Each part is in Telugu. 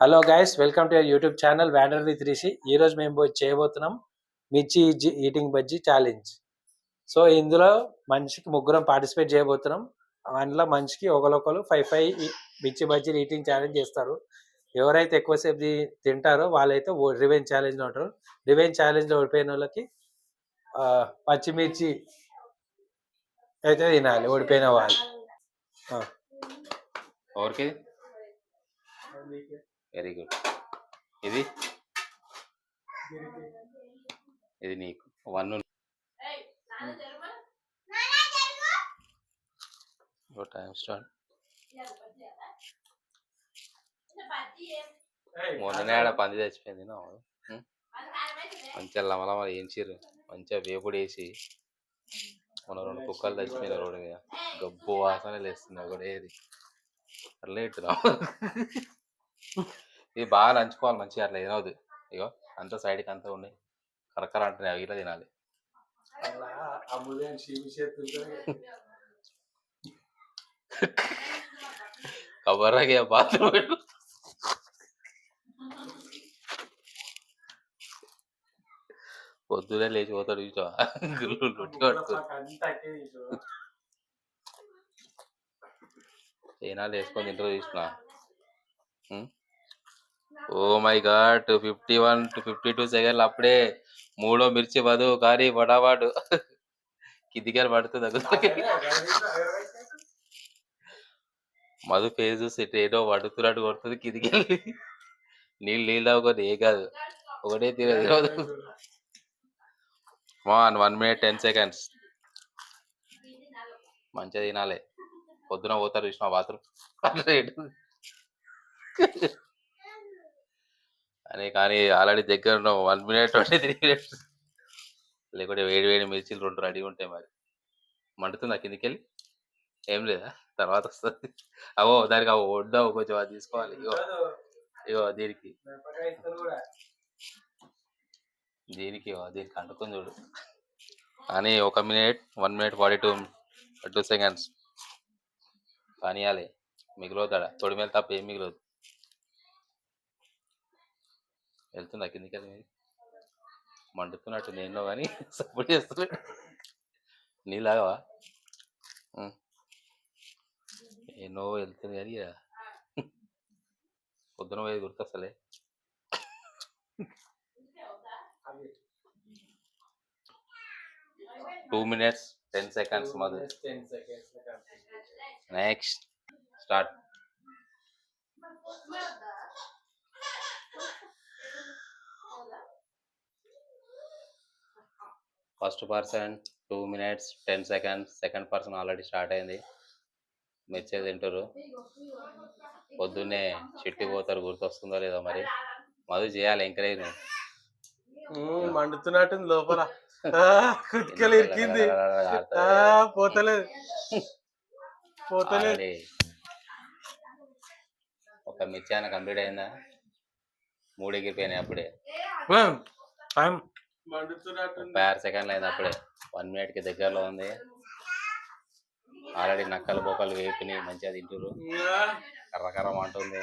Hello guys welcome to YouTube channel wander with Rishi ఈ రోజు మేము పోయి చేయబోతున్నాం మిర్చి ఇజ్జి- ఈటింగ్ బజ్జీ ఛాలెంజ్ సో ఇందులో మనిషికి ముగ్గురం పార్టిసిపేట్ చేయబోతున్నాం. అందులో మనిషికి ఒకరొకరు ఫైవ్ ఫైవ్ మిర్చి బజ్జీలు ఈటింగ్ ఛాలెంజ్ చేస్తారు. ఎవరైతే ఎక్కువసేపు తింటారో వాళ్ళైతే రివెంజ్ ఛాలెంజ్లో ఉంటారు రివెంజ్ ఛాలెంజ్లో ఓడిపోయిన వాళ్ళకి ఆ, పచ్చిమిర్చి అయితే తినాలి ఓడిపోయిన వాళ్ళు. ఆ. ఎవరికి? వెరీ గుడ్ ఇది? ఇది నీకు. One time start. మొన్ననే ఆడ పంది చచ్చిపోయింది నా మంచిగా లమలమ వేయించిర్రు మంచిగా వేపుడు వేసి మొన్న రెండు కుక్కలు చచ్చిపోయిన రోడ్డు మీద. గబ్బు వాసన లేస్తున్నాయి కూడా ఏది. అట్లా ఇట్టురా ఇది బాగా నంచుకోవాలి మంచిగా అట్లా ఏమవుతుంది ఇగో అంతా సైడ్కి అంతా ఉన్నాయి. కరకర అంటున్నాయి అవి ఇట్లా తినాలి. కబర్రాకి బాత్రూమ్ పొద్దునే లేచి పోతాడు చూసావా. చైనాలు వేసుకొని తింటారు చూసిన. ఓ my god fifty one two fifty two సెకండ్లు అప్పుడే మూడో మిర్చి వదు కానీ వడావాడు. కిందికెళ్ళి పడుతుంది మధు ఫేస్ చూసి ఏదో పడుతున్నట్టు కొడుతుంది కిందికెళ్ళి నీళ్ళు నీళ్ళు ఒకటి ఏ కాదు. ఒకటే తీర తిరగదు one one minute ten seconds మంచిగా తినాలి. పొద్దున పోతారు చూసిన బాత్రూమ్. అని కానీ ఆల్రెడీ దగ్గర ఉన్న one minute twenty three minutes. లేకుంటే వేడి వేడి మిర్చిలు రెండు రెడీ ఉంటాయి మరి. మండుతుందా కిందికి వెళ్ళి ఏం లేదా? తర్వాత వస్తుంది. అవో దానికి అవో వడ్డావు కొంచెం అది తీసుకోవాలి. ఇగో ఇగో దీనికి. దీనికి దీనికి అంటుకొని చూడు. అని ఒక minute one minute forty two two seconds. పనియాలి. మిగిలిపోతాడా తొడి మీద తప్ప ఏం మిగిలదు. వెళ్తుందా కిందికి మీది? మండుతున్నట్టు నేను కానీ సపోర్ట్ చేస్తున్నాడు నీలాగవా? ఎన్నో వెళ్తుంది కానీ పొద్దున పోయి గుర్తొస్తలే. Two minutes ten seconds Madhu next start first person two minutes ten seconds second person already start అయింది. మిర్చి తింటారు పొద్దున్నే చిట్టి పోతారు గుర్తొస్తుందో లేదో మరి. మధు చేయాలి ఎంకరేజ్. మండుతున్నట్టుంది లోపల. కుతికలు ఇరికింది. పోతలేదు. ఒక మిర్చి అయినా కంప్లీట్ అయిందా? మూడు ఎగిరిపోయినాయి అప్పుడే ముప్పై ఆరు సెకండ్లు అయింది అప్పుడే. వన్ మినిట్కి దగ్గరలో ఉంది. ఆల్రెడీ నక్కలు బొక్కలు వేపినాయి మంచిగా తింటురు కర్రకర్రం అంటుంది.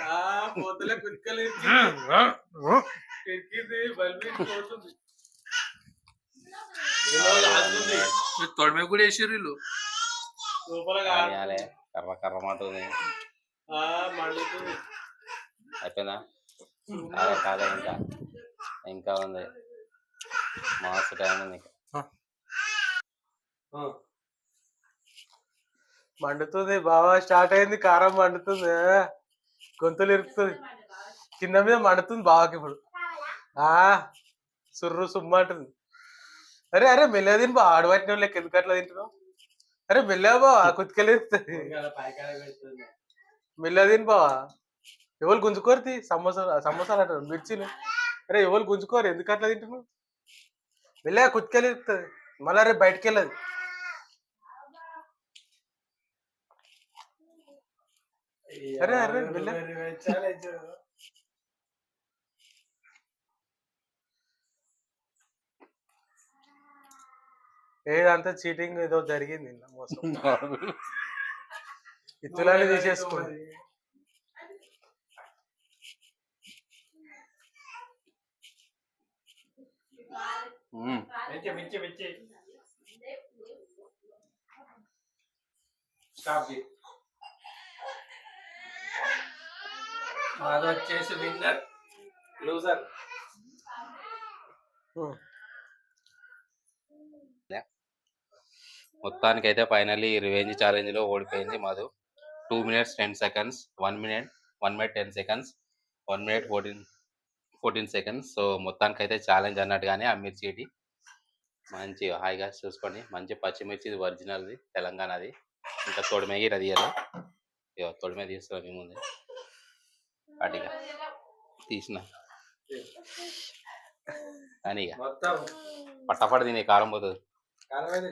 తొడమే కూడా వేసారు వీళ్ళు. కర్ర కర్రం మండుతుంది. అయిపోయిందా? కాదే కాదే ఇంకా. ఇంకా ఉంది. ఉంది ఇంకా. మండుతుంది బాగా స్టార్ట్ అయింది కారం మండుతుంది గొంతులు ఇరుకుతుంది. కింద మీద మండుతుంది బావకి ఇప్పుడు. ఆ సుర్రు సుమ్మ అంటుంది. అరే అరే మెల్లగా తిని బా ఆడబట్టిన వాళ్ళకి ఎందుకు అట్లా తింటున్నావు? అరే మెల్లగా బావా కుతికలు ఇరుకుతుంది. మెల్లగా తిని బావా. ఎవరు గుంజుకోరు తీ సమోసా సమోసాలు అంటారు మిర్చిలు. అరే ఎవరు గుంజుకోరు ఎందుకు అట్లా తింటున్నావు? వెళ్ళా కుచ్చుకెళ్ళి మళ్ళా రేపు బయటకు వెళ్ళదు అరే అరే వెళ్ళా. ఏదంతా చీటింగ్ ఏదో జరిగింది మోసం. ఇత్తులని తీసేసుకోండి Bye. స్టాప్ మాది వచ్చేసి విన్నర్ లూజర్ మొత్తానికి అయితే ఫైనల్లీ రివెంజ్ ఛాలెంజ్లో ఓడిపోయింది Madhu two minutes ten seconds one minute one minute ten seconds one minute fourteen fourteen seconds. So మొత్తానికి అయితే ఛాలెంజ్ అన్నట్టుగానే ఆ మిర్చిటి మంచి హాయిగా చూసుకోండి. మంచి పచ్చిమిర్చి ఇది ఒరిజినల్ది తెలంగాణది. ఇంకా తొడిమేగి అది ఇయ్యాలి ఇగో తొడిమే మీ ముందు. వాటిగా తీసిన. కానీ ఇక మొత్తం. పట్టపడి తినే కారం పోతుంది. కాలమైన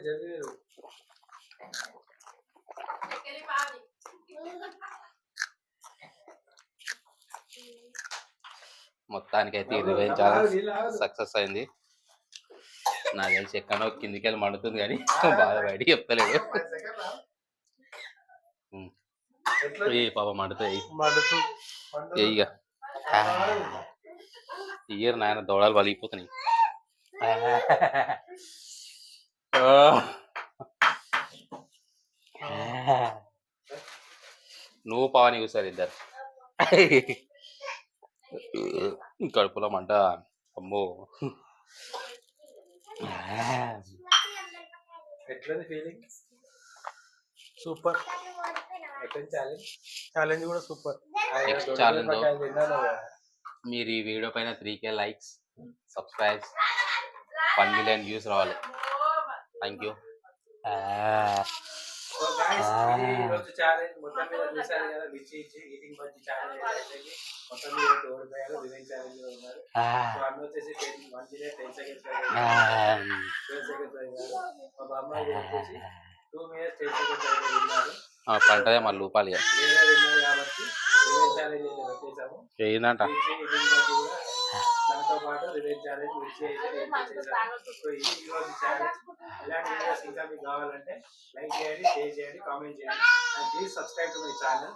జల్దీ మొత్తానికి అయితే ఈ రివెంజ్ సక్సెస్ అయింది నాకు తెలిసి ఎక్కడో కిందికి వెళ్ళి మండుతుంది కానీ బాగా బయటికి చెప్తలేదు ఏ పాప మండుతాయి మడుతు ఇక ఇయర్ నాయన దౌడాలు పలిగిపోతున్నాయి. నువ్వు పవన్ చూసారు ఇద్దరు. కడుపులో మంట అమ్మో. ఎట్లుంది ఫీలింగ్ సూపర్. ఛాలెంజ్ ఛాలెంజ్ కూడా సూపర్. Challenge లో- మీరు ఈ వీడియో పైన three K likes subscribes one million views రావాలి. థ్యాంక్ యూ సో ఈ రోజు ఛాలెంజ్ మొత్తం మీద చూసారు కదా మిర్చి ఇచ్చి ఈటింగ్ బజ్జి ఛాలెంజ్ అయిపోయింది మొత్తం మీద ఓడిపోయారు రివెంజ్ ఛాలెంజ్లో ఉన్నారు. సో అన్న వచ్చేసి ten one minute ten seconds ten seconds అయ్యారు మా బామ్మాయి వచ్చేసి టూ మినిట్స్ టెన్ సెకండ్స్ అయితే ఉన్నారు. పంటదే మళ్ళీ విన్నారు కాబట్టి రివెంజ్ ఛాలెంజ్ ఏంటంట దాంతో పాటు రివెంజ్ ఛాలెంజ్ మిర్చి సో ఇది ఈ ఛాలెంజ్ ఇలాంటి వీడియోస్ ఇంకా మీకు కావాలంటే లైక్ చేయండి షేర్ చేయండి కామెంట్ చేయండి. And please subscribe to my channel.